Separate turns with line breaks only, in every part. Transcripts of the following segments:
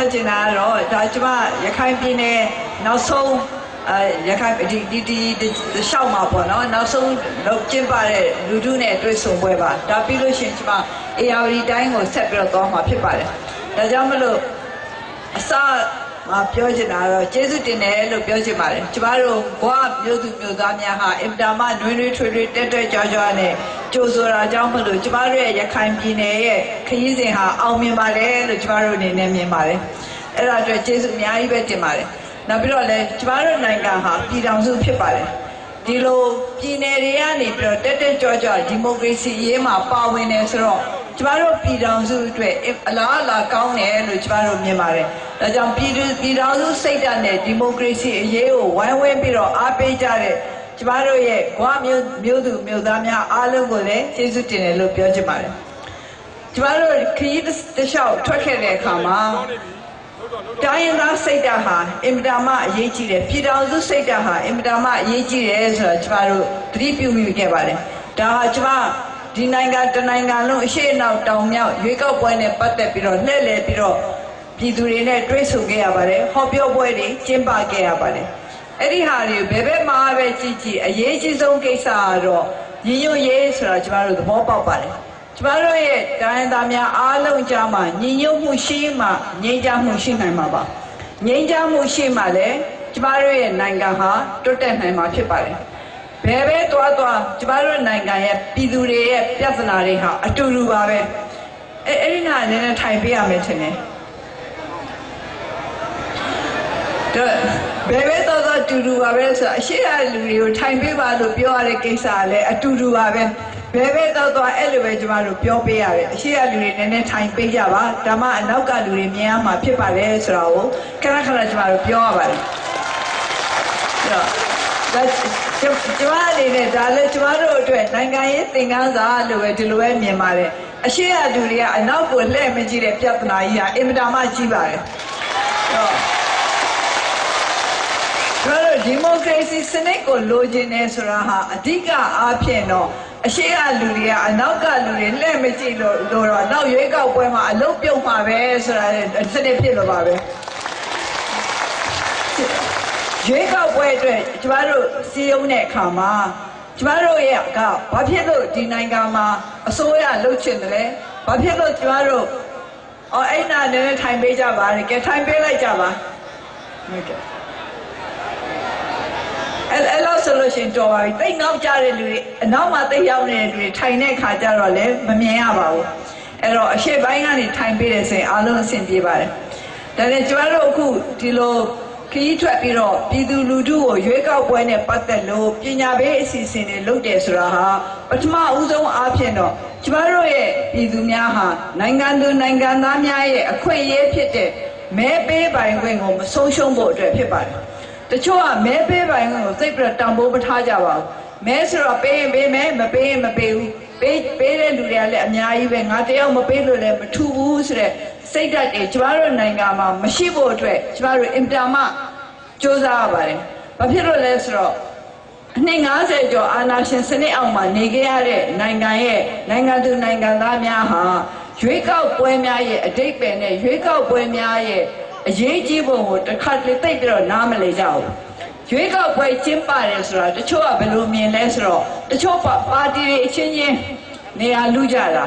ပြောချင်တာကတော့ဒါကျမရခိုင်ပြည်နယ်နောက်ဆုံးအဲရခိုင်ဒီဒီဒီဒီရှောက်မှာပေါ့နော်နောက်ဆုံးလောက်ကျင်းပတဲ့လူထုနဲ့တွေ့ဆုံပွဲပါဒါပြီးလို့ရှိရင်ကျမ ARD တိုင်းကိုဆက်ပြီးတော့သွားမှာဖြစ်ပါတယ်ဒါကြောင့်မလို့အစမပြောချင်တာတော့ကျေးဇူးတင်တယ်လို့ပြောချင်ပါတယ်ကျမတို့ဘဝမျိုးသူမျိုးသားများဟာအင်တာမနွေးနွေးထွေးထွေးတက်တက်ကြွကြွနဲ့ ကြိုဆိုတာကြောင့်မလို့ကျမတို့ရဲ့ရခိုင်ပြည်နယ်ရဲ့ခရီးစဉ်ဟာအောင်မြင်ပါတယ်လို့ကျမတို့အနေနဲ့မြင်ပါတယ်အဲ့ဒါအတွက်ကျေးဇူးအများကြီးပဲတင်ပါတယ်နောက်ပြီးတော့လည်းကျမတို့နိုင်ငံဟာပြည်ထောင်စုဖြစ်ပါတယ်ဒီလိုပြည်နယ်တွေကနေပြီးတော့တက်တက်ကြွကြွဒီမိုကရေစီရေးမှာပါဝင်နေဆိုတော့ကျမတို့ပြည်ထောင်စုအတွက်အလားအလာကောင်းတယ်လို့ကျမတို့မြင်ပါတယ်။ဒါကြောင့်ပြည်သူပြည်ထောင်စုစိတ်ဓာတ်နဲ့ဒီမိုကရေစီအရေးကိုဝိုင်းဝန်းပြီးတော့အားပေးကြတဲ့ ကျမတို့ရဲ့ဂွာမျိုးမျိုးသူမျိုးသားများအားလုံးကိုလည်းကျေးဇူးတင်တယ်လို့ပြောချင်ပါတယ်။ကျမတို့ခရီးတစ်လျှောက်ထွက်ခဲ့တဲ့အခါမှာတိုင်းရင်းသားစိတ်ဓာတ်ဟာအင်မတန်မှအရေးကြီးတယ်ပြည်ထောင်စုစိတ်ဓာတ်ဟာအင်မတန်မှအရေးကြီးတယ်ဆိုတော့ကျမတို့သတိပြုမိခဲ့ပါတယ်ဒါဟာကျမဒီနိုင်ငံတနိုင်ငံလုံးအရှိအနောက်တောင်မြောက်ရွေးကောက်ပွဲနဲ့ပတ်သက်ပြီးတော့လှည့်လည်ပြီးတော့ပြည်သူတွေနဲ့တွေ့ဆုံခဲ့ရပါတယ်ဟောပြောပွဲတွေကျင်းပခဲ့ရပါတယ် အဲ့ဒီဟာတွေဘယ်ဘက်မှာပဲကြည့်ကြည့်အရေးကြီးဆုံးကိစ္စကတော့ညီညွတ်ရေးဆိုတာကျမတို့သဘောပေါက်ပါတယ်ကျမတို့ရဲ့တိုင်းသားများအားလုံးကြားမှာညီညွတ်မှုရှိမှငြိမ်းချမ်းမှုရှိနိုင်မှာပါငြိမ်းချမ်းမှုရှိမှလည်းကျမတို့ရဲ့နိုင်ငံဟာတိုးတက်နိုင်မှာဖြစ်ပါတယ်ဘယ်ပဲသွားသွားကျမတို့နိုင်ငံရဲ့ပြည်သူတွေရဲ့ပြဿနာတွေဟာအတူတူပါပဲအဲအဲ့ဒီနာနည်းနည်းထိုင်ပေးရမယ်ထင်တယ် တော့ဘယ်ပဲတော့တော့တူတူပါပဲဆိုတော့အရှိရလူတွေကိုထိုင်ပေးပါလို့ပြောရတဲ့ကိစ္စကလည်းအတူတူပါပဲဘယ်ပဲတော့တော့အဲ့လိုပဲကျမတို့ပြောပေးရတယ်အရှိရလူတွေနည်းနည်းထိုင်ပေးကြပါဒါမှအနောက်ကလူတွေမြင်ရမှာဖြစ်ပါတယ်ဆိုတော့ခဏခဏကျမတို့ပြောရပါတယ်အဲ့တော့ဒါကျကျမအနေနဲ့ဒါလည်းကျမတို့အတွက်နိုင်ငံရေးသင်ခန်းစာလို့ပဲဒီလိုပဲမြင်ပါတယ်အရှိရလူတွေကအနောက်ကိုလှည့်မကြည့်တဲ့ပြဿနာကြီးဟာအင်မတန်မှကြီးပါတယ်အဲ့တော့ကျွန်တော် ဒီမိုကရေစီစနစ်ကိုလိုချင်နေဆိုတာဟာအဓိကအားဖြင့်တော့အရှိအလူတွေကအနောက်ကလူတွေလက်မကြည့်လို့လို့တော့နောက်ရွေးကောက်ပွဲမှာအလုံးပြုတ်မှာပဲဆိုတာစနစ်ဖြစ်လို့ပါပဲရွေးကောက်ပွဲအတွက်ကျမတို့စီယုံတဲ့အခါမှာကျမတို့ရဲ့ကဘာဖြစ်လို့ဒီနိုင်ငံမှာအစိုးရလှုပ်ချင်တယ်လဲဘာဖြစ်လို့ကျမတို့အော်အဲ့နာနဲ့ထိုင်ပေးကြပါလေကဲထိုင်ပေးလိုက်ကြပါဟုတ်ကဲ့ အဲ့အဲ့လို့ဆိုလို့ရှိရင်တော်ပါပြီတိတ်နောက်ကြတဲ့လူတွေအနောက်မှာတိတ်ရောက်နေတဲ့လူတွေထိုင်တဲ့ခါကျတော့လည်းမမြင်ရပါဘူးအဲ့တော့အရှိပိုင်းကနေထိုင်ပေးတဲ့ဆိုရင်အားလုံးအဆင်ပြေပါတယ်ဒါနဲ့ကျမတို့အခုဒီလိုခရီးထွက်ပြီးတော့ပြည်သူလူထုကိုရွေးကောက်ပွဲနဲ့ပတ်သက်လို့ပညာပေးအစီအစဉ်တွေလုပ်တယ်ဆိုတာဟာပထမဦးဆုံးအားဖြင့်တော့ကျမတို့ရဲ့ပြည်သူများဟာနိုင်ငံသူနိုင်ငံသားများရဲ့အခွင့်အရေးဖြစ်တဲ့မဲပေးပိုင်ခွင့်ကိုမဆုံးရှုံးဖို့အတွက်ဖြစ်ပါတယ် တချို့ကမဲပေးပိုင်ကိုသိပ်ပြီးတော့တန်ဖိုးမထားကြပါဘူးမဲဆိုတော့ပေးရင်ပေးမယ်မပေးရင်မပေးဘူးပေးပေးတဲ့လူတွေကလည်းအများကြီးပဲငါတယောက်မပေးလို့လည်းမထူဘူးဆိုတဲ့စိတ်ဓာတ်တွေကျမတို့နိုင်ငံမှာမရှိဖို့အတွက်ကျမတို့အင်တာမစ조사ရပါတယ်ဘာဖြစ်လို့လဲဆိုတော့အနှစ်90ကျော်အာဏာရှင်စနစ်အောက်မှာနေခဲ့ရတဲ့နိုင်ငံရဲ့နိုင်ငံသူနိုင်ငံသားများဟာရွေးကောက်ပွဲများရဲ့အတိတ်ပဲနဲ့ရွေးကောက်ပွဲများရဲ့ အရေးကြီးပုံကိုတစ်ခါတလေသိပ်ပြီးတော့နားမလည်ကြဘူးရွေးကောက်ပွဲကျင်းပတယ်ဆိုတာတချို့ကဘယ်လိုမြင်လဲဆိုတော့တချို့ပါပါတီတွေအချင်းချင်းနေရာလူကြတာ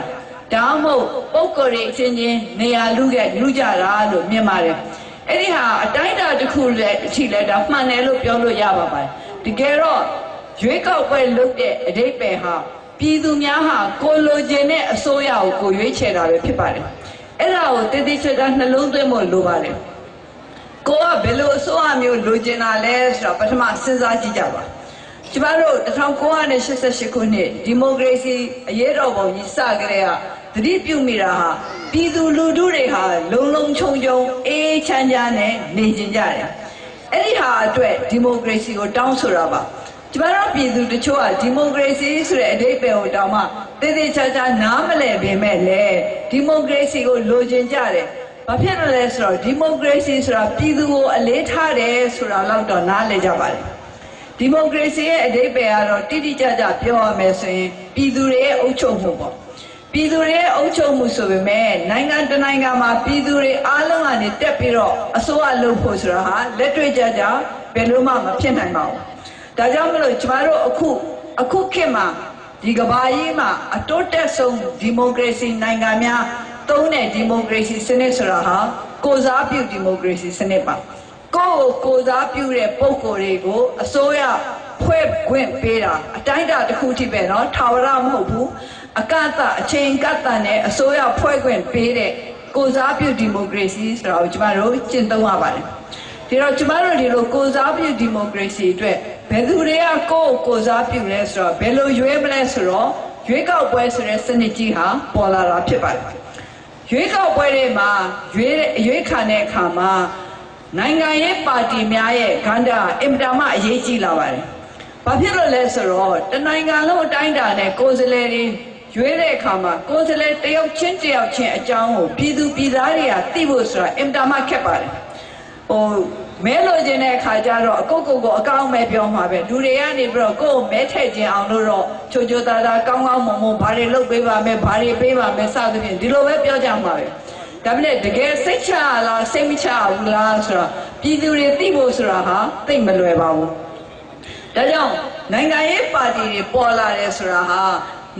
ဒါမှမဟုတ်ပုံကိုယ်တွေအချင်းချင်းနေရာလူခဲ့လူကြတာလို့မြင်ပါတယ်အဲ့ဒီဟာအတိုင်းအတာတစ်ခုလည်းအထိလည်းဒါမှန်တယ်လို့ပြောလို့ရပါပါတယ်တကယ်တော့ရွေးကောက်ပွဲလုပ်တဲ့အတိတ်ပဲဟာပြည်သူများဟာကိုလိုချင်တဲ့အစိုးရကိုကိုရွေးချယ်တာပဲဖြစ်ပါတယ် အဲ့ဒါကိုတည်တည်ချာချာနှလုံးသွင်းဖို့လိုပါတယ်ကိုကဘယ်လိုအစိုးရမျိုးလိုချင်တာလဲဆိုတော့ပထမစဉ်းစားကြည့်ကြပါကျမတို့1988ခုနှစ်ဒီမိုကရေစီအရေးတော်ပုံကြီးစကြတဲ့ကသတိပြုမိတာဟာပြည်သူလူထုတွေဟာလုံလုံခြုံခြုံအေးအေးချမ်းချမ်းနဲ့နေကြကြတယ်အဲ့ဒီဟာအတွက်ဒီမိုကရေစီကိုတောင်းဆိုတာပါကျမတို့ပြည်သူတချို့ကဒီမိုကရေစီဆိုတဲ့အဓိပ္ပာယ်ကိုတောင်းမှ တည်တည်ချာချာနားမလည်ပေမဲ့လည်းဒီမိုကရေစီကိုလိုချင်ကြတယ်။ဘာဖြစ်လို့လဲဆိုတော့ဒီမိုကရေစီဆိုတာပြည်သူကိုအလေးထားတယ်ဆိုတာတော့တော့နားလည်ကြပါတယ်။ဒီမိုကရေစီရဲ့အဓိပ္ပာယ်ကတော့တိတိကျကျပြောရမယ်ဆိုရင်ပြည်သူတွေရဲ့အုပ်ချုပ်မှုပေါ့။ဒပြည်သူတွေရဲ့အုပ်ချုပ်မှုဆိုပေမဲ့နိုင်ငံတစ်နိုင်ငံမှာပြည်သူတွေအားလုံးကနေတက်ပြီးတော့အစိုးရလုပ်ဖို့ဆိုတာဟာလက်တွေ့ကြကြဘယ်လို့မှမဖြစ်နိုင်ပါဘူး။ဒါကြောင့်မလို့ကျမတို့အခုအခုခေတ်မှာ ဒီကမ္ဘာကြီးမှာအတိုးတက်ဆုံးဒီမိုကရေစီနိုင်ငံများသုံးတဲ့ဒီမိုကရေစီစနစ်ဆိုတာဟာကိုစားပြုဒီမိုကရေစီစနစ်ပါ။ကိုယ့်ကိုကိုစားပြုတဲ့ပုံကိုယ်တွေကိုအစိုးရဖွဲ့ခွင့်ပေးတာအတိုင်းအတာတစ်ခုထိပဲเนาะထာဝရမဟုတ်ဘူးအကန့်အသတ်အချိန်ကန့်သတ်နဲ့အစိုးရဖွဲ့ခွင့်ပေးတဲ့ကိုစားပြုဒီမိုကရေစီဆိုတာကိုကျမတို့ကျင့်သုံးရပါတယ်ဒီတော့ကျမတို့ဒီလိုကိုစားပြုဒီမိုကရေစီအတွက် ဘယ်သူတွေကကိုယ့်ကိုကိုစားပြုလဲဆိုတော့ဘယ်လိုရွေးမလဲဆိုတော့ရွေးကောက်ပွဲဆိုတဲ့စနစ်ကြီးဟာပေါ်လာတာဖြစ်ပါတယ်ရွေးကောက်ပွဲတွေမှာရွေးရွေးခံတဲ့အခါမှာနိုင်ငံရေးပါတီများရဲ့ကဏ္ဍအင်မတန်မှအရေးကြီးလာပါတယ်။ဘာဖြစ်လို့လဲဆိုတော့တနိုင်ငံလုံးအတိုင်းအတာနဲ့ကိုယ်စားလှယ်တွေရွေးတဲ့အခါမှာကိုယ်စားလှယ်တယောက်ချင်းတယောက်ချင်းအကြောင်းကိုပြည်သူပြည်သားတွေကသိဖို့ဆိုတာအင်တာမခက်ပါတယ်ဟို မဲလို့ခြင်းတဲ့အခါကျတော့အကုတ်ကုတ်ကိုအကောင်းမဲ့ပြောမှာပဲလူတွေကနေပြီးတော့ကိုယ်ကိုမဲထည့်ခြင်းအောင်လို့တော့ချိုချိုသားသားကောင်းကောင်းမွန်မွန်ဘာတွေလုပ်ပေးပါမယ်ဘာတွေပေးပါမယ်စသဖြင့်ဒီလိုပဲပြောကြမှာပဲဒါပေမဲ့တကယ်စိတ်ချလားစိတ်မချဘူးလားဆိုတော့ပြည်သူတွေသိဖို့ဆိုတာဟာသိမလွယ်ပါဘူးဒါကြောင့်နိုင်ငံရေးပါတီတွေပေါ်လာတယ်ဆိုတာဟာ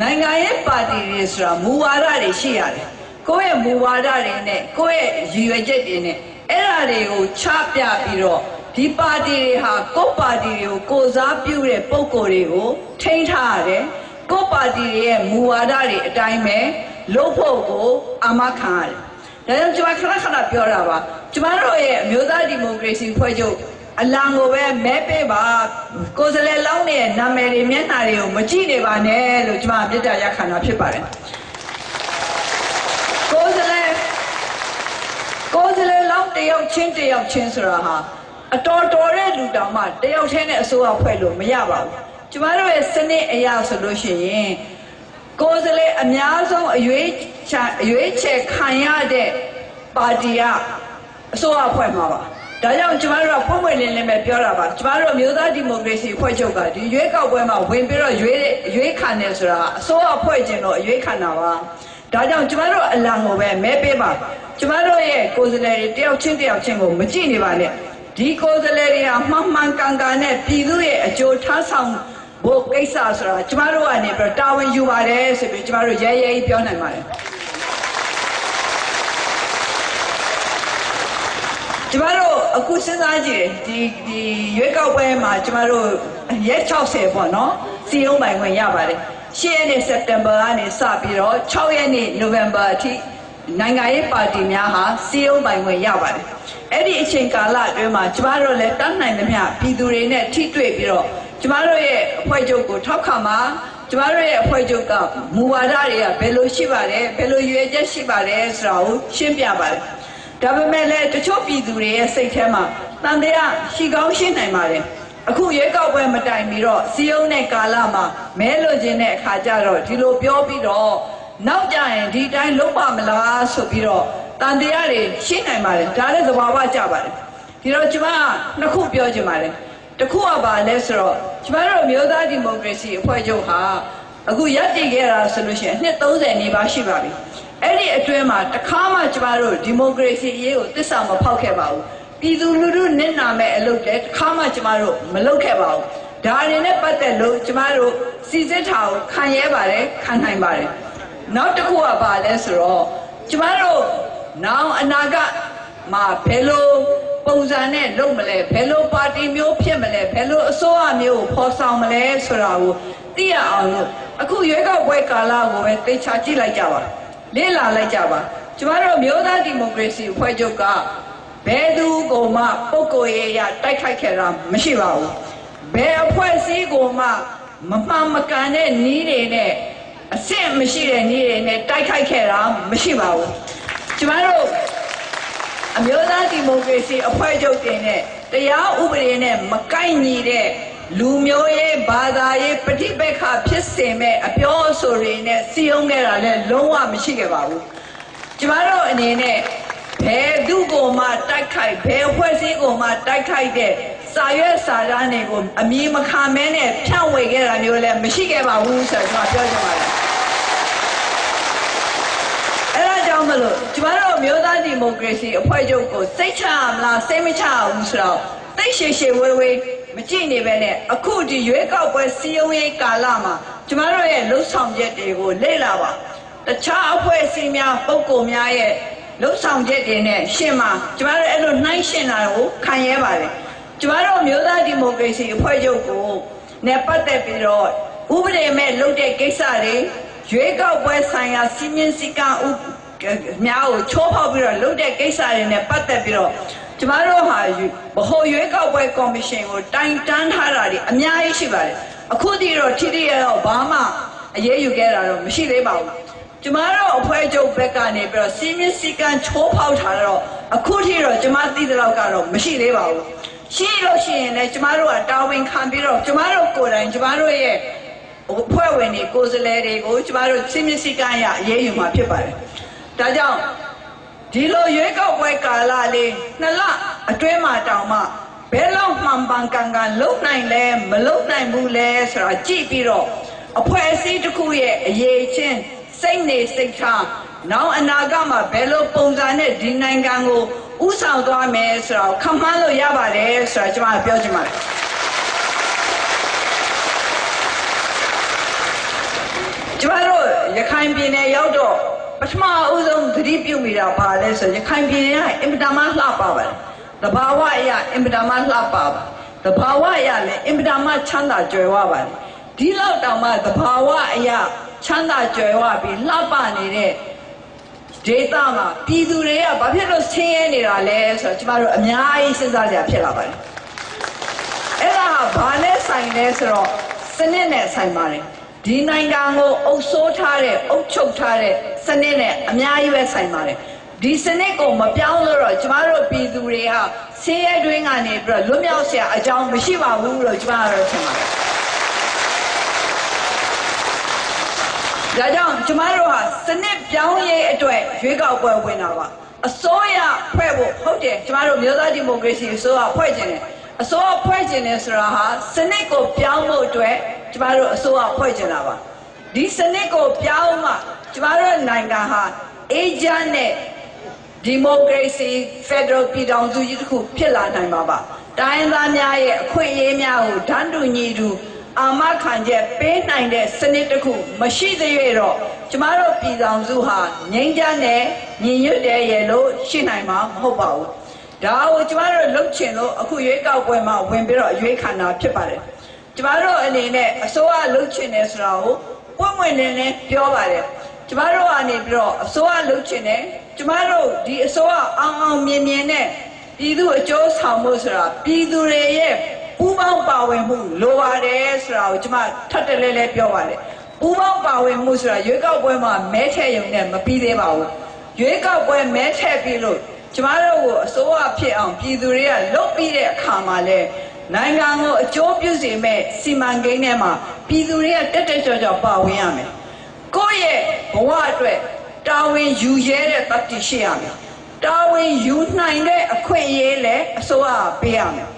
နိုင်ငံရေးပါတီတွေဆိုတာမူဝါဒတွေရှိရတယ်။ကိုယ့်ရဲ့မူဝါဒတွေနဲ့ကိုယ့်ရဲ့ရည်ရွယ်ချက်တွေနဲ့ အဲ့ဓာတွေကိုချပြပြီးတော့ဒီပါတီတွေဟာကိုယ့်ပါတီတွေကိုကိုစားပြုတဲ့ပုံကိုယ်တွေကိုထိန်းထားရတယ်။ကိုယ့်ပါတီတွေရဲ့မူဝါဒတွေအတိုင်းပဲလုပ်ဖို့ကိုအာမခံရတယ်။ဒါကြောင့်ကျွန်မခဏခဏပြောတာပါ။ကျွန်တော်ရဲ့အမျိုးသားဒီမိုကရေစီဖွဲ့ချုပ်အလံကိုပဲမဲပေးပါကိုယ်စလဲလောင်းနေတဲ့နာမည်တွေမျက်နှာတွေကိုမကြည့်နေပါနဲ့လို့ကျွန်မမြတ်တာရခံတာဖြစ်ပါတယ်ကိုယ်စလဲ ကိုယ်စလဲလောင်းတယောက်ချင်းတယောက်ချင်းဆိုတာဟာအတော်တော်တဲ့လူတောင်မှတယောက်ချင်းနဲ့အစိုးရဖွဲ့လို့မရပါဘူးကျမတို့ရဲ့စနစ်အရာဆိုလို့ရှိရင်ကိုယ်စလဲအများဆုံးအရွေးချအရွေးချယ်ခံရတဲ့ပါတီကအစိုးရဖွဲ့မှာပါဒါကြောင့်ကျမတို့ကပုံမှန်လင်းလင်းပဲပြောတာပါကျမတို့မျိုးသားဒီမိုကရေစီဖွဲ့ချုပ်ကဒီရွေးကောက်ပွဲမှာဝင်ပြီးတော့ရွေးရွေးခံတယ်ဆိုတာအစိုးရဖွဲ့ခြင်းတော့ရွေးခံတာပါ ဒါကြောင့်ကျမတို့အလံကိုပဲမဲပေးပါကျမတို့ရဲ့ကိုယ်စားလှယ်တွေတယောက်ချင်းတယောက်ချင်းကိုမကြည့်နေပါနဲ့ဒီကိုယ်စားလှယ်တွေဟာမှန်မှန်ကန်ကန်နဲ့ပြည်သူရဲ့အကျိုးထားဆောင်ဖို့ကိစ္စဆိုတာကျမတို့ကနေပြီးတော့တာဝန်ယူပါတယ်ဆိုပြီးကျမတို့ရဲရဲကြီးပြောနိုင်ပါတယ်ကျမတို့အခုစဉ်းစားကြည့်ဒီဒီရွေးကောက်ပွဲမှာကျမတို့ရက်60ပေါ့နော်စီယုံပိုင်ခွင့်ရပါတယ် 10ရက်နေ့စက်တင်ဘာကနေစပြီးတော့6ရက်နေ့နိုဝင်ဘာအထိနိုင်ငံရေးပါတီများဟာစီယုံပိုင်ခွင့်ရပါတယ်အဲ့ဒီအချိန်ကာလအတွင်းမှာကျမတို့လည်းတတ်နိုင်သမျှပြည်သူတွေနဲ့ထိတွေ့ပြီးတော့ကျမတို့ရဲ့အဖွဲ့ချုပ်ကိုထောက်ခံပါကျမတို့ရဲ့အဖွဲ့ချုပ်ကမူဝါဒတွေကဘယ်လိုရှိပါတယ်ဘယ်လိုရွေချက်ရှိပါတယ်ဆိုတာကိုရှင်းပြပါတယ်ဒါပေမဲ့လည်းတချို့ပြည်သူတွေရဲ့စိတ်ထဲမှာတန်တရားရှိကောင်းရှိနိုင်ပါတယ် အခုရွေးကောက်ပွဲမတိုင်ပြီးတော့စီယုံတဲ့ကာလမှာမဲလွန်ခြင်းတဲ့အခါကျတော့ဒီလိုပြောပြီးတော့နောက်ကြရင်ဒီတိုင်းလုံးပါမလားဆိုပြီးတော့တန်တရားတွေရှိနိုင်ပါတယ်ဒါလည်းသဘာဝကြပါတယ်ဒီတော့ကျွန်မနှစ်ခုပြောချင်ပါတယ်တစ်ခုကပါလဲဆိုတော့ကျွန်တော်တို့မျိုးသားဒီမိုကရေစီအဖွဲ့ချုပ်ဟာအခုရပ်တည်ခဲ့တာဆိုလို့ရှိရင်နှစ်30နေပါရှိပါပြီအဲ့ဒီအတွင်းမှာတခါမှကျမတို့ဒီမိုကရေစီအရေးကိုသစ္စာမဖောက်ခဲ့ပါဘူး ပြည်သူလူထုနစ်နာမဲ့အလုပ်တွေတခါမှကျမတို့မလုပ်ခဲ့ပါဘူးဒါတွေနဲ့ပတ်သက်လို့ကျမတို့စီစစ်ထားကိုခံရဲပါတယ်ခံနိုင်ပါတယ်နောက်တစ်ခုကပါလဲဆိုတော့ကျမတို့နောင်အနာဂတ်မှာဘယ်လိုပုံစံနဲ့လုပ်မလဲဘယ်လိုပါတီမျိုးဖြစ်မလဲဘယ်လိုအစိုးရမျိုးကိုဖော်ဆောင်မလဲဆိုတာကိုသိရအောင်လို့အခုရွေးကောက်ပွဲကာလကိုပဲသိချာကြည့်လိုက်ကြပါလေ့လာလိုက်ကြပါကျမတို့မျိုးသားဒီမိုကရေစီအဖွဲ့ချုပ်က ဘယ်သူကိုမှပုဂ္ဂိုလ်ရေးရတိုက်ခိုက်ခဲ့တာမရှိပါဘူးဘယ်အဖွဲ့အစည်းကိုမှမမှန်မကန်တဲ့နီးတွေနဲ့အဆင့်မရှိတဲ့နီးတွေနဲ့တိုက်ခိုက်ခဲ့တာမရှိပါဘူးကျမတို့အမျိုးသားဒီမိုကရေစီအဖွဲ့ချုပ်တင်တဲ့တရားဥပဒေနဲ့မကိုက်ညီတဲ့လူမျိုးရေးဘာသာရေးပဋိပက္ခဖြစ်စေမဲ့အပြောအဆိုတွေနဲ့စီယုံခဲ့တာလည်းလုံးဝမရှိခဲ့ပါဘူးကျမတို့အနေနဲ့ ဘယ်သူကိုမှတိုက်ခိုက်ဘယ်အဖွဲ့အစည်းကိုမှတိုက်ခိုက်တဲ့စာရွက်စာတမ်းတွေကိုအမည်မခံမဲနဲ့ဖြန့်ဝေခဲ့တာမျိုးလည်းမရှိခဲ့ပါဘူးဆိုတော့ကျွန်တော်ပြောချင်ပါတယ်င့်မလို့ကျမတို့မျိုးသားဒီမိုကရေစီအဖွဲ့ချုပ်ကိုစိတ်ချရမလားစိတ်မချရဘူးဆိုတော့သိရှည်ရှည်ဝေးဝေးမကြည့်နေပဲနဲ့အခုဒီရွေးကောက်ပွဲစီယုံရေးကာလမှာကျမတို့ရဲ့လှုပ်ဆောင်ချက်တွေကိုလေ့လာပါတခြားအဖွဲ့အစည်းများပုံကိုယ်များရဲ့ လှုပ်ဆောင်ချက်တွေနဲ့ရှင်းမှာကျမတို့အဲ့လိုနှိုင်းရှင်းတာကိုခံရပါတယ်ကျမတို့မျိုးသားဒီမိုကရေစီအဖွဲ့ချုပ်ကိုနဲ့ပတ်သက်ပြီးတော့ဥပဒေမဲ့လုပ်တဲ့ကိစ္စတွေရွေးကောက်ပွဲဆိုင်ရာစီမင်းစည်းကမ်းဥများကိုချိုးဖောက်ပြီးတော့လုပ်တဲ့ကိစ္စတွေနဲ့ပတ်သက်ပြီးတော့ကျမတို့ဟာဗဟိုရွေးကောက်ပွဲကော်မရှင်ကိုတိုင်တန်းထားတာတွေအများကြီးရှိပါတယ်အခုတည်းတော့ထိထိရတော့ဘာမှအရေးယူခဲ့တာတော့မရှိသေးပါဘူး ကျမတို့အဖွဲ့ချုပ်ဘက်ကနေပြီးတော့စီမင်းစည်းကမ်းချိုးဖောက်ထားတော့အခုထိတော့ကျမသိတဲ့လောက်ကတော့မရှိသေးပါဘူးရှိလို့ရှိရင်လည်းကျမတို့ကတာဝန်ခံပြီးတော့ကျမတို့ကိုယ်တိုင်ကျမတို့ရဲ့ဖွဲ့ဝင်တွေကိုယ်စားလှယ်တွေကိုကျမတို့စီမင်းစည်းကမ်းရအရေးယူမှာဖြစ်ပါတယ်။ဒါကြောင့်ဒီလိုရွေးကောက်ပွဲကာလလေးနှစ်လအတွင်းမှာတောင်မှဘယ်လောက်မှန်ပန်ကန်ကန်လုံနိုင်လဲမလုံနိုင်ဘူးလဲဆိုတာကြည့်ပြီးတော့အဖွဲ့အစည်းတစ်ခုရဲ့အရေးချင်း စိတ်နေစိတ်ထားနောက်အနာဂတ်မှာဘယ်လိုပုံစံနဲ့ဒီနိုင်ငံကိုဥဆောင်သွားမယ်ဆိုတာကိုခန့်မှန်းလို့ရပါတယ်ဆိုတာကျွန်မပြောချင်ပါတယ်ကျမတို့ရခိုင်ပြည်နယ်ရောက်တော့ပထမအဦးဆုံးသတိပြုမိတာဘာလဲဆိုရခိုင်ပြည်နယ်ကအင်ပတာမလှပပါတယ်။တဘာဝအရာအင်ပတာမလှပပါတဘာဝအရာလည်းအင်ပတာမချမ်းသာကြွယ်ဝပါတယ်။ဒီလောက်တောင်မှတဘာဝအရာ ချမ်းသာကြွယ်ဝပြီးလှပနေတဲ့ဒေသမှာပြည်သူတွေကဘာဖြစ်လို့ဆင်းရဲနေတာလဲဆိုတော့ကျမတို့အများကြီးစဉ်းစားကြဖြစ်လာပါတယ်အဲ့ဒါဟာဘာနဲ့ဆိုင်လဲဆိုတော့စနစ်နဲ့ဆိုင်ပါတယ်ဒီနိုင်ငံကိုအုပ်ဆိုးထားတဲ့အုပ်ချုပ်ထားတဲ့စနစ်နဲ့အများကြီးပဲဆိုင်ပါတယ်ဒီစနစ်ကိုမပြောင်းလို့တော့ကျမတို့ပြည်သူတွေဟာဆင်းရဲတွင်းကနေပြီးတော့လွတ်မြောက်စရာအကြောင်းမရှိပါဘူးလို့ကျမတို့ထင်ပါတယ် ဒါကြောင့်ကျမတို့ဟာစနစ်ပြောင်းရေးအတွက်ရွေးကောက်ပွဲဝင်တာပါအစိုးရဖွဲ့ဖို့ဟုတ်တယ်ကျမတို့မျိုးသားဒီမိုကရေစီအစိုးရဖွဲ့ခြင်းတယ်အစိုးရဖွဲ့ခြင်းတယ်ဆိုတာဟာစနစ်ကိုပြောင်းဖို့အတွက်ကျမတို့အစိုးရဖွဲ့ခြင်းတာပါဒီစနစ်ကိုပြောင်းမှကျမတို့နိုင်ငံဟာအေဂျင့်နဲ့ဒီမိုကရေစီဖက်ဒရယ်ပြည်ထောင်စုကြီးတစ်ခုဖြစ်လာနိုင်မှာပါတိုင်းရင်းသားများရဲ့အခွင့်အရေးများကိုဓာတ်တူညီတူ အာမခံချက်ပေးနိုင်တဲ့စနစ်တစ်ခုမရှိသေးရတော့ကျမတို့ပြည်ဆောင်စုဟာငြိမ်းချမ်းတဲ့ညီညွတ်တဲ့ရဲ့လို့ရှိနိုင်မှာမဟုတ်ပါဘူး။ဒါကိုကျမတို့လှုပ်ချင်လို့အခုရွေးကောက်ပွဲမှာဝင်ပြီးတော့ရွေးခံတာဖြစ်ပါတယ်။ကျမတို့အနေနဲ့အစိုးရလှုပ်ချင်တယ်ဆိုတာကိုပွင့်ပွင့်လင်းလင်းပြောပါတယ်။ကျမတို့ကနေပြီးတော့အစိုးရလှုပ်ချင်တယ်။ကျမတို့ဒီအစိုးရအောင်အောင်မြင်မြင်နဲ့ပြည်သူအကျိုးဆောင်မှုဆိုတာပြည်သူတွေရဲ့ ပူးပေါင်းပါဝင်မှုလိုပါတယ်ဆိုတာကိုကျွန်မထပ်တလဲလဲပြောပါတယ်ပူးပေါင်းပါဝင်မှုဆိုတာရွေးကောက်ပွဲမှာမဲထည့်ရုံနဲ့မပြီးသေးပါဘူးရွေးကောက်ပွဲမဲထည့်ပြီးလို့ကျွန်မတို့ကိုအစိုးရဖြစ်အောင်ပြည်သူတွေကလုပ်ပြီးတဲ့အခါမှာလဲနိုင်ငံကိုအကျိုးပြုစေမဲ့စီမံကိန်းထဲမှာပြည်သူတွေကတက်တက်ကြွကြွပါဝင်ရမယ်ကိုယ့်ရဲ့ဘဝအတွက်တာဝန်ယူရဲတဲ့တတိရှိရမယ်တာဝန်ယူနိုင်တဲ့အခွင့်အရေးလည်းအစိုးရကပေးရမယ်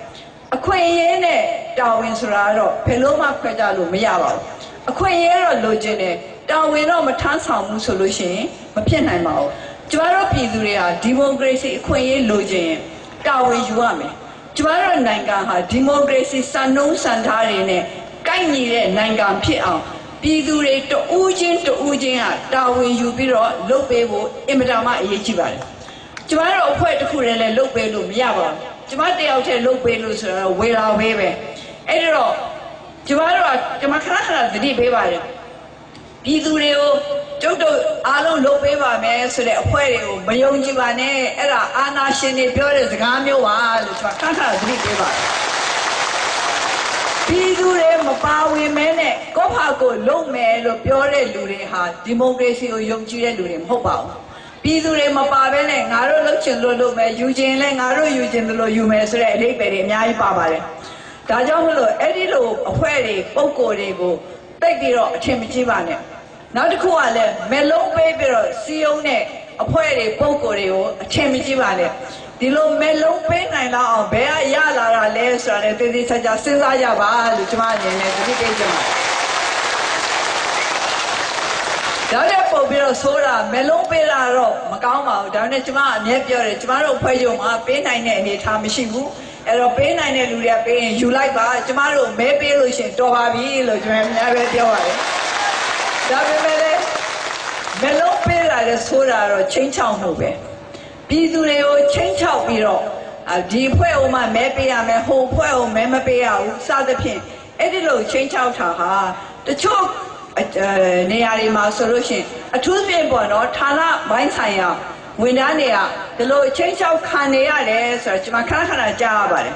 အခွင့်အရေးနဲ့တာဝန်ဆိုတာကတော့ဘယ်လို့မှခွဲခြားလို့မရပါဘူးအခွင့်အရေးတော့လိုချင်တယ်တာဝန်တော့မထမ်းဆောင်ဘူးဆိုလို့ရှိရင်မဖြစ်နိုင်ပါဘူးကျမတို့ပြည်သူတွေဟာဒီမိုကရေစီအခွင့်အရေးလိုချင်ရင်တာဝန်ယူရမယ်ကျမတို့နိုင်ငံဟာဒီမိုကရေစီစံနှုန်းစံထားတွေနဲ့ကိုက်ညီတဲ့နိုင်ငံဖြစ်အောင်ပြည်သူတွေတဦးချင်းတဦးချင်းဟာတာဝန်ယူပြီးတော့လုပ်ပေးဖို့အင်မတန်မှအရေးကြီးပါတယ်ကျမတို့အဖွဲ့တစ်ခုတည်းလည်းလုပ်ပေးလို့မရပါဘူး ကျမတယောက်တည်းလုပ်ပေးလို့ဆိုတော့ဝေလာဝေးပဲအဲ့ဒါတော့ကျမတို့ကကျမခဏခဏသတိပေးပါတယ်ပြည်သူတွေကိုကျုပ်တို့အားလုံးလုပ်ပေးပါမယ်ဆိုတဲ့အဖွဲ့တွေကိုမယုံကြည်ပါနဲ့အဲ့ဒါအာနာရှင်တွေပြောတဲ့စကားမျိုးပါလို့ကျမခဏခဏသတိပေးပါတယ်ပြည်သူတွေမပါဝင်မဲနဲ့ကိုယ့်ဘာကိုလုံမယ်လို့ပြောတဲ့လူတွေဟာဒီမိုကရေစီကိုယုံကြည်တဲ့လူတွေမဟုတ်ပါဘူး ပြည်သူတွေမပါဘဲနဲ့ငါတို့လှုပ်ချင်လို့လုပ်မယ်ယူချင်လဲငါတို့ယူချင်တယ်လို့ယူမယ်ဆိုတဲ့အဓိပ္ပာယ်တွေအများကြီးပါပါတယ်။ဒါကြောင့်မလို့အဲ့ဒီလိုအဖွဲ့တွေပုံကိုယ်တွေကိုတိတ်ပြီးတော့အထင်မကြီးပါနဲ့။နောက်တစ်ခုကလည်းမလုံးပေးပြီးတော့စီယုံတဲ့အဖွဲ့တွေပုံကိုယ်တွေကိုအထင်မကြီးပါနဲ့။ဒီလိုမဲလုံးပေးနိုင်လောက်အောင်ဘယ်ကရလာတာလဲဆိုတာလည်းသိသိချာချာစဉ်းစားကြပါလို့ကျွန်မအနေနဲ့သတိပေးချင်ပါတယ်။ ဒါဒါနဲ့ပုံပြီးတော့ဆိုးတာမလုံးပေးတာတော့မကောင်းပါဘူးဒါနဲ့ကျမအမြဲပြောတယ်ကျမတို့ဖွဲ့ချုပ်မှာပေးနိုင်တဲ့အနေအထားမရှိဘူးအဲ့တော့ပေးနိုင်တဲ့လူတွေကပေးရင်ယူလိုက်ပါကျမတို့မဲပေးလို့ရှရင်တော်ပါပြီလို့ကျွန်တော်အများပဲပြောပါတယ်ဒါပေမဲ့လည်းမလုံးပေးတာလည်းဆိုးတာတော့ချင်းချောင်းမှုပဲပြည်သူတွေကိုချင်းချောက်ပြီးတော့အာဒီဖွဲ့အောင်မှမဲပေးရမယ်ဟိုဖွဲ့အောင်မဲမပေးရဘူးစသဖြင့်အဲ့ဒီလိုချင်းချောက်တာဟာတချို့အဲ နေရာတွေမှာဆိုလို့ရှိရင်အထူးသဖြင့်ပေါ့နော်ဌာနဘိုင်းဆိုင်ရာဝန်ထမ်းတွေကဒီလိုအချင်းချောက်ခံနေရတယ်ဆိုတော့ကျွန်မခဏခဏကြားရပါတယ်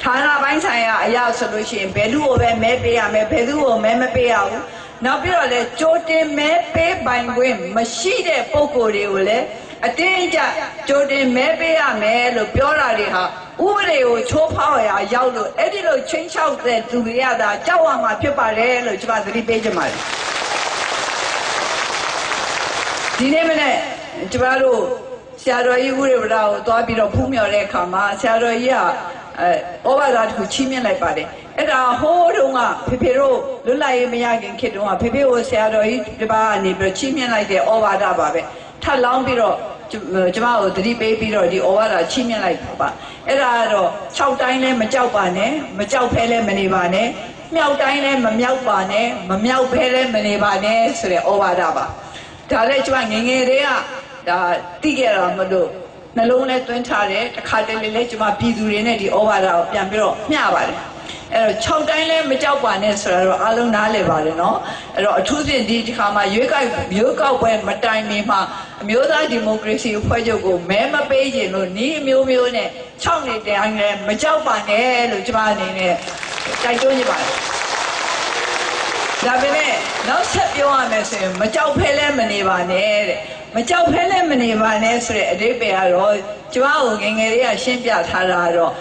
ဌာနဘိုင်းဆိုင်ရာအရာဆိုလို့ရှိရင်ဘယ်သူ့ကိုပဲမဲပေးရမယ်ဘယ်သူ့ကိုမဲမပေးရဘူးနောက်ပြီးတော့လေကြိုတင်မဲပေးပိုင်ခွင့်မရှိတဲ့ပုံကိုယ်တွေကိုလည်း အတင်းအကျပ်ကြိုတင်မဲပေးရမယ်လို့ပြောတာတွေဟာဥပဒေကိုချိုးဖောက်ရာရောက်လို့အဲ့ဒီလိုချင်းချောက်တဲ့သူတွေကသာကြောက်ရမှာဖြစ်ပါတယ်လို့ကျွန်မသတိပေးချင်ပါတယ်ဒီနေ့မနေ့ကျမတို့ဆရာတော်ကြီးဦးရေဝဒကိုသွားပြီးတော့ဖူးမြော်တဲ့အခါမှာဆရာတော်ကြီးကအဲဩဘာသာတစ်ခုချီးမြှင့်လိုက်ပါတယ်အဲ့ဒါဟိုးတုန်းကဖေဖေတို့လွတ်လပ်ရေးမရခင်ခေတ်တုန်းကဖေဖေကိုဆရာတော်ကြီးဒီပါကနေပြီးတော့ချီးမြှင့်လိုက်တဲ့ဩဘာသာပါပဲ ထပ်လောင်းပြီးတော့ကျကျမကိုသတိပေးပြီးတော့ဒီဩဘာသာချီးမြှင့်လိုက်ပါအဲ့ဒါကတော့6တိုင်းလဲမကြောက်ပါနဲ့မကြောက်ဖဲလဲမနေပါနဲ့မြောက်တိုင်းလဲမမြောက်ပါနဲ့မမြောက်ဖဲလဲမနေပါနဲ့ဆိုတဲ့ဩဘာသာပါဒါလည်းကျွန်မငယ်ငယ်တည်းကဒါသိခဲ့တာမလို့နှလုံးနဲ့သွင်းထားတယ်တစ်ခါတလေလဲကျွန်မပြည်သူတွေနဲ့ဒီဩဘာသာကိုပြန်ပြီးတော့မျှပါတယ် အဲ့တော့6တိုင်းလဲမကြောက်ပါနဲ့ဆိုတော့အားလုံးနားလည်ပါတယ်နော်အဲ့တော့အထူးဖြင့်ဒီဒီခါမှာရွေးကောက်ရွေးကောက်ပွဲမတိုင်မီမှာအမျိုးသားဒီမိုကရေစီအဖွဲ့ချုပ်ကိုမဲမပေးရင်လို့ဤအမျိုးမျိုးနဲ့6နေတိုင်းလဲမကြောက်ပါနဲ့လို့ကျွန်မအနေနဲ့တိုက်တွန်းနေပါတယ်ဒါပေမဲ့နောက်ဆက်ပြောရမယ်ဆိုရင်မကြောက်ဖဲလဲမနေပါနဲ့တဲ့မကြောက်ဖဲလဲမနေပါနဲ့ဆိုတဲ့အဓိပ္ပာယ်ကတော့ကျမကိုငယ်ငယ်လေးကရှင်းပြထားတာကတော့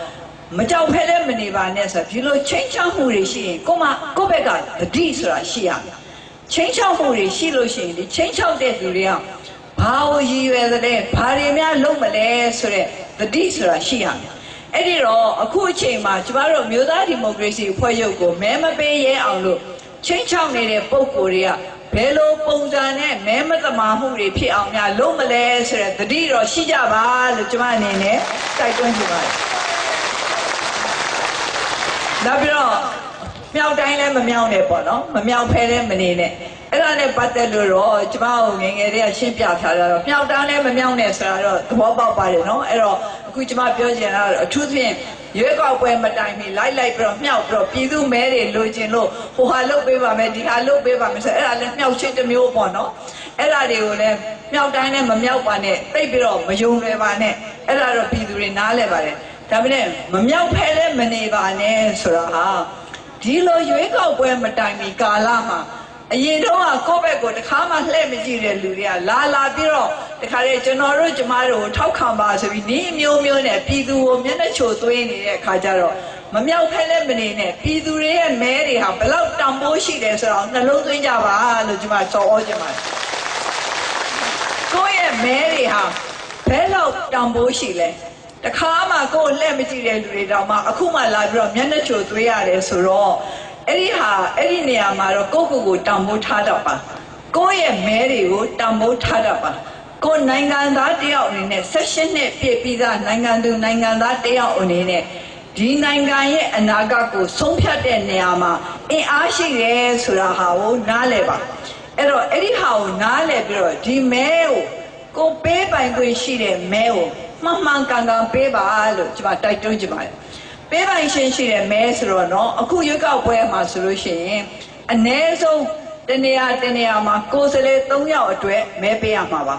မကြောက်ဖဲလဲမနေပါနဲ့ဆိုတော့ဒီလိုချင်းချောက်မှုတွေရှိရင်ကိုမကိုယ့်ဘက်ကတတိဆိုတာရှိရမယ်ချင်းချောက်မှုတွေရှိလို့ရှိရင်ဒီချင်းချောက်တဲ့လူတွေကဘာကိုရည်ရွယ်သလဲဘာတွေများလုပ်မလဲဆိုတဲ့တတိဆိုတာရှိရမယ်အဲ့ဒီတော့အခုအချိန်မှာကျမတို့မျိုးသားဒီမိုကရေစီအဖွဲ့ချုပ်ကိုမဲမပေးရဲအောင်လို့ချင်းချောက်နေတဲ့ပုံကိုယ်တွေကဘယ်လိုပုံစံနဲ့မဲမသမာမှုတွေဖြစ်အောင်များလုပ်မလဲဆိုတဲ့သတိတော့ရှိကြပါလို့ကျွန်မအနေနဲ့တိုက်တွန်းချင်ပါတယ်။ နောက်ပြီးတော့မြောက်တိုင်းလည်းမမြောက်နဲ့ပေါ့နော်မမြောက်ဖဲလည်းမနေနဲ့အဲ့ဒါနဲ့ပတ်သက်လို့တော့ကျွန်မတို့ငယ်ငယ်လေးကရှင်းပြထားတာတော့မြောက်တိုင်းလည်းမမြောက်နဲ့ဆိုတာတော့သဘောပေါက်ပါတယ်နော်အဲ့တော့အခုကျွန်မပြောချင်တာကတော့အထူးသဖြင့်ရွေးကောက်ပွဲမတိုင်မီလိုက်လိုက်ပြီးတော့မြောက်ပြီးတော့ပြည်သူမဲတွေလိုချင်လို့ဟိုဟာလုတ်ပေးပါမယ်ဒီဟာလုတ်ပေးပါမယ်ဆိုအဲ့ဒါလည်းမြောက်ချင်းတစ်မျိုးပေါ့နော်အဲ့ဒါတွေကိုလည်းမြောက်တိုင်းလည်းမမြောက်ပါနဲ့တိတ်ပြီးတော့မယုံလွယ်ပါနဲ့အဲ့ဒါတော့ပြည်သူတွေနားလဲပါတယ် ဒါပေမဲ့မမြောက်ဖဲလည်းမနေပါနဲ့ဆိုတာဟာဒီလိုရွေးကောက်ပွဲမတိုင်မီကာလမှာအရင်တော့ကကိုယ့်ဘက်ကိုတခါမှလှည့်မကြည့်တဲ့လူတွေကလာလာပြီးတော့တခါလေကျွန်တော်တို့ကျမတို့ကိုထောက်ခံပါဆိုပြီးနေမျိုးမျိုးနဲ့ပြည်သူကိုမျက်နှာချိုသွင်းနေတဲ့အခါကျတော့မမြောက်ဖဲလဲမနေနဲ့ပြည်သူတွေရဲ့မဲတွေဟာဘလောက်တန်ဖိုးရှိတယ်ဆိုတော့နှလုံးသွင်းကြပါလို့ကျမစော်ဩချင်ပါတယ်ကိုယ့်ရဲ့မဲတွေဟာဘယ်လောက်တန်ဖိုးရှိလဲ တခါမှကိုယ်လှည့်မကြည့်တဲ့လူတွေတောင်မှအခုမှလာပြီးတော့မျက်နှာချိုသွေးရတယ်ဆိုတော့အဲ့ဒီဟာအဲ့ဒီနေရာမှာတော့ကိုယ့်ကိုယ်ကိုတန်ဖိုးထားတော့ပါကိုယ့်ရဲ့မဲတွေကိုတန်ဖိုးထားတော့ပါကိုယ်နိုင်ငံသားတယောက်အနေနဲ့ဆက်ရှင်နှစ်ပြည့်ပြီးသားနိုင်ငံသူနိုင်ငံသားတယောက်အနေနဲ့ဒီနိုင်ငံရဲ့အနာဂတ်ကိုဆုံးဖြတ်တဲ့နေရာမှာအင်အားရှိတယ်ဆိုတာဟာကိုနားလည်ပါအဲ့တော့အဲ့ဒီဟာကိုနားလည်ပြီးတော့ဒီမဲကိုကိုပေးပိုင်ခွင့်ရှိတဲ့မဲကို မှန်မှန်ကန်ကန်ပေးပါလို့ကျွန်မတိုက်တွန်းချင်ပါတယ်ပေးပိုင်ရှင်ရှိတဲ့မဲဆိုတော့เนาะအခုရွက်ောက်ပွဲမှာဆိုလို့ရှိရင်အ ਨੇ ဆုံးတနေရာတနေရာမှာကိုယ်စလေ3ယောက်အတွက်မဲပေးရမှာပါ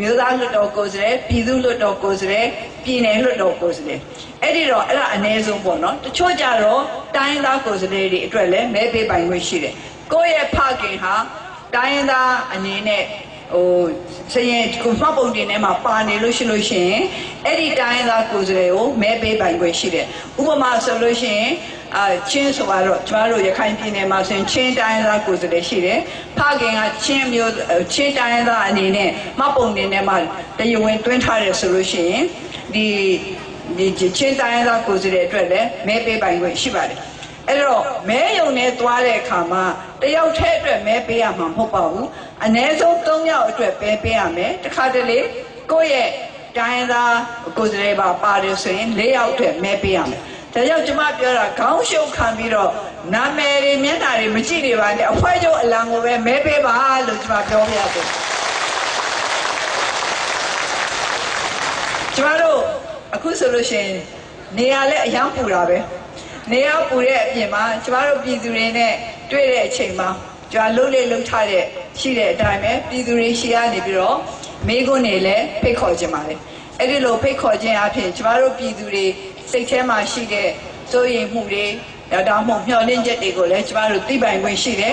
မြို့သားလွတ်တော်ကိုယ်စလေပြည်သူလွတ်တော်ကိုယ်စလေပြည်နယ်လွတ်တော်ကိုယ်စလေအဲ့ဒီတော့အဲ့ဒါအ ਨੇ ဆုံးပေါ့เนาะတချို့ကြတော့တိုင်းရင်းသားကိုယ်စလေတွေအတွက်လည်းမဲပေးပိုင်ခွင့်ရှိတယ်ကိုယ့်ရဲ့ဖခင်ဟာတိုင်းရင်းသားအနေနဲ့ ဟိုစရင်ကိုမှတ်ပုံတင်ထဲမှာပါနေလို့ရှိလို့ရှိရင်အဲ့ဒီတိုင်းသားကိုယ်စားလှယ်ကိုမဲပေးပိုင်ခွင့်ရှိတယ်ဥပမာဆိုလို့ရှိရင်အာချင်းဆိုတော့ကျမတို့ရခိုင်ပြည်နယ်မှာဆိုရင်ချင်းတိုင်းသားကိုယ်စားလှယ်ရှိတယ်ဖခင်ကချင်းမျိုးချင်းတိုင်းသားအနေနဲ့မှတ်ပုံတင်ထဲမှာတရားဝင်တွင်းထားတယ်ဆိုလို့ရှိရင်ဒီဒီချင်းတိုင်းသားကိုယ်စားလှယ်အတွက်လည်းမဲပေးပိုင်ခွင့်ရှိပါတယ်အဲ့တော့မဲယုံနဲ့သွားတဲ့အခါမှာတယောက်တည်းအတွက်မဲပေးရမှာမဟုတ်ပါဘူး အ ਨੇ ဆုံး3ယောက်အတွက်ပဲပေးရမယ်တခါတလေကိုယ့်ရဲ့တိုင်းသားကိုယ်စားလှယ်ပါပါတယ်ဆိုရင်4ယောက်အတွက်မဲပေးရမယ်ဒါကြောင့်ကျွန်မပြောတာခေါင်းရှုပ်ခံပြီးတော့နာမည်တွေမျက်နှာတွေမကြည့်နေပါနဲ့အဖွဲချုပ်အလံကိုပဲမဲပေးပါလို့ကျွန်မပြောပြရတယ်ကျမတို့အခုဆိုလို့ရှိရင်နေရာလဲအယောင်ပူတာပဲနေရာပူတဲ့အပြင်မှာကျမတို့ပြည်သူတွေနဲ့တွေ့တဲ့အချိန်မှာ ကျမလှုပ်လေလှုပ်ထားတဲ့ရှိတဲ့အတိုင်းပဲပြည်သူတွေရှေ့ကနေပြီးတော့မိကုန်းနေလဲဖိတ်ခေါ်ခြင်းပါလေအဲ့ဒီလိုဖိတ်ခေါ်ခြင်းအပြင်ကျမတို့ပြည်သူတွေစိတ်ထဲမှာရှိတဲ့စိုးရိမ်မှုတွေဒါတော့မှမျှော်လင့်ချက်တွေကိုလည်းကျမတို့သိပိုင်ခွင့်ရှိတယ်